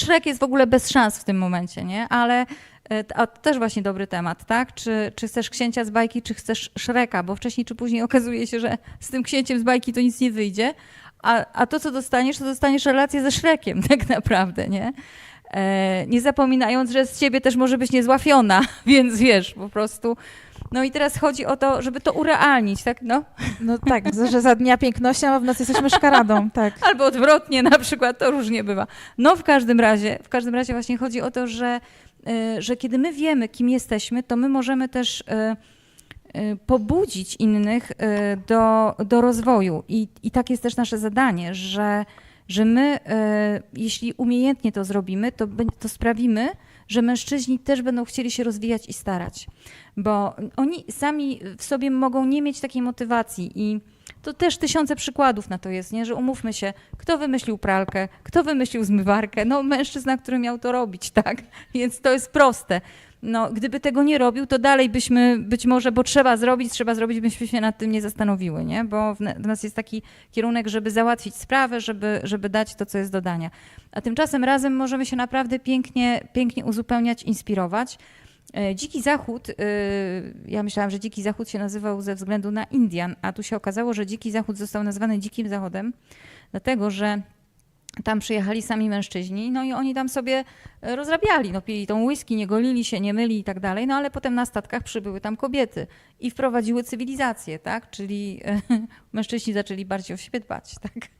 Szrek jest w ogóle bez szans w tym momencie, nie? Ale e, a to też właśnie dobry temat, tak? Czy, czy chcesz księcia z bajki, czy chcesz Szreka, bo wcześniej czy później okazuje się, że z tym księciem z bajki to nic nie wyjdzie, a, a to, co dostaniesz, to dostaniesz relację ze Szrekiem tak naprawdę, nie? E, nie zapominając, że z ciebie też może być niezła Fiona, więc wiesz, po prostu... No i teraz chodzi o to, żeby to urealnić, tak? No. No tak, że za dnia piękności, a w nocy jesteśmy szkaradą, tak. Albo odwrotnie na przykład, to różnie bywa. No w każdym razie, w każdym razie właśnie chodzi o to, że, y, że kiedy my wiemy, kim jesteśmy, to my możemy też y, pobudzić innych do, do rozwoju. I, I tak jest też nasze zadanie, że, że my, y, jeśli umiejętnie to zrobimy, to, to sprawimy, że mężczyźni też będą chcieli się rozwijać i starać. Bo oni sami w sobie mogą nie mieć takiej motywacji i to też tysiące przykładów na to jest, nie? że umówmy się, kto wymyślił pralkę, kto wymyślił zmywarkę, no mężczyzna, który miał to robić, tak? Więc to jest proste. No, gdyby tego nie robił, to dalej byśmy być może, bo trzeba zrobić, trzeba zrobić, byśmy się nad tym nie zastanowiły, nie? Bo w, w nas jest taki kierunek, żeby załatwić sprawę, żeby, żeby dać to, co jest do dania. A tymczasem razem możemy się naprawdę pięknie, pięknie uzupełniać, inspirować. E, Dziki Zachód, y, ja myślałam, że Dziki Zachód się nazywał ze względu na Indian, a tu się okazało, że Dziki Zachód został nazwany Dzikim Zachodem, dlatego że tam przyjechali sami mężczyźni, no i oni tam sobie e, rozrabiali, no pili tą whisky, nie golili się, nie myli i tak dalej, no ale potem na statkach przybyły tam kobiety i wprowadziły cywilizację, tak, czyli e, mężczyźni zaczęli bardziej o siebie dbać, tak.